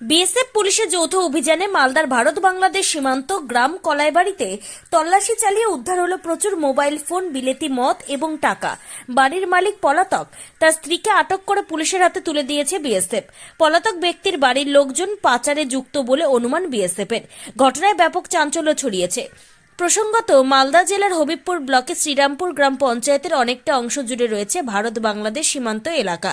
BSF পুলিশের যৌথ অভিযানে মালদার ভারত বাংলাদেশ সীমান্ত গ্রাম কলাইবাড়িতে তল্লাশি চালিয়ে উদ্ধার হলো প্রচুর মোবাইল ফোন, বিলেতি মদ এবং টাকা। বাড়ির মালিক পলাতক। তার স্ত্রীকে আটক করে পুলিশের হাতে তুলে দিয়েছে বিএসএফ। পলাতক ব্যক্তির বাড়ির লোকজন পাচারে যুক্ত বলে অনুমান বিএসএফের। ঘটনায় ব্যাপক চাঞ্চল্য ছড়িয়েছে। প্রসঙ্গত, মালদা জেলার হবিবপুর ব্লকে শ্রীরামপুর গ্রাম পঞ্চায়েতের অনেকটা অংশ জুড়ে রয়েছে ভারত বাংলাদেশ সীমান্ত এলাকা।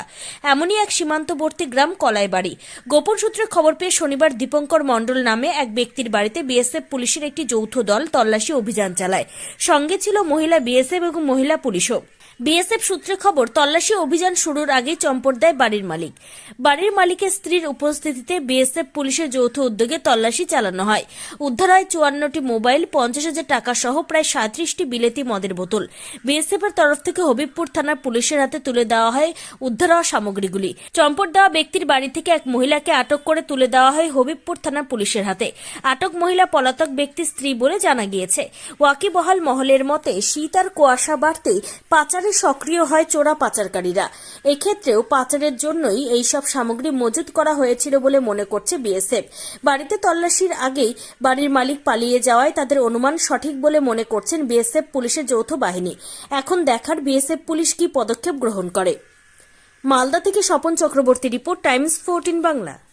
এমনই এক সীমান্তবর্তী গ্রাম কলাইবাড়ি। গোপন সূত্রে খবর পেয়ে শনিবার দীপঙ্কর মণ্ডল নামে এক ব্যক্তির বাড়িতে বিএসএফ পুলিশের একটি যৌথ দল তল্লাশি অভিযান চালায়। সঙ্গে ছিল মহিলা বিএসএফ এবং মহিলা পুলিশও। বিএসএফ সূত্রে খবর, তল্লাশি অভিযান শুরুর আগেই চম্পট দেয় বাড়ির মালিক। বাড়ির মালিকের স্ত্রীর উপস্থিতিতে বিএসএফ পুলিশের যৌথ উদ্যোগে তল্লাশি চালানো হয়। উদ্ধার হয় চুয়ান্নটি মোবাইল, পঞ্চাশ হাজার টাকা সহ প্রায় সাঁত্রিশটি বিলেতি মদের বোতল। বিএসএফ এর তরফ থেকে হবিবপুর থানার পুলিশের হাতে তুলে দেওয়া হয় উদ্ধার হওয়া সামগ্রীগুলি। চম্পট দেওয়া ব্যক্তির বাড়ি থেকে এক মহিলাকে আটক করে তুলে দেওয়া হয় হবিবপুর থানার পুলিশের হাতে। আটক মহিলা পলাতক ব্যক্তির স্ত্রী বলে জানা গিয়েছে। ওয়াকিবহাল মহলের মতে, শীত আর কুয়াশা বাড়তেই পাচারে সক্রিয় হয় চোরা পাচারকারীরা। এক্ষেত্রেও পাচারের জন্যই এই সব সামগ্রী মজুত করা হয়েছিল বলে মনে করছে বিএসএফ। বাড়িতে তল্লাশির আগেই বাড়ির মালিক পালিয়ে যাওয়ায় তাদের অনুমান সঠিক বলে মনে করছেন বিএসএফ পুলিশের যৌথ বাহিনী। এখন দেখার বিএসএফ পুলিশ কি পদক্ষেপ গ্রহণ করে। মালদা থেকে Swapan Chakraborty report, Times fourteen Bangla.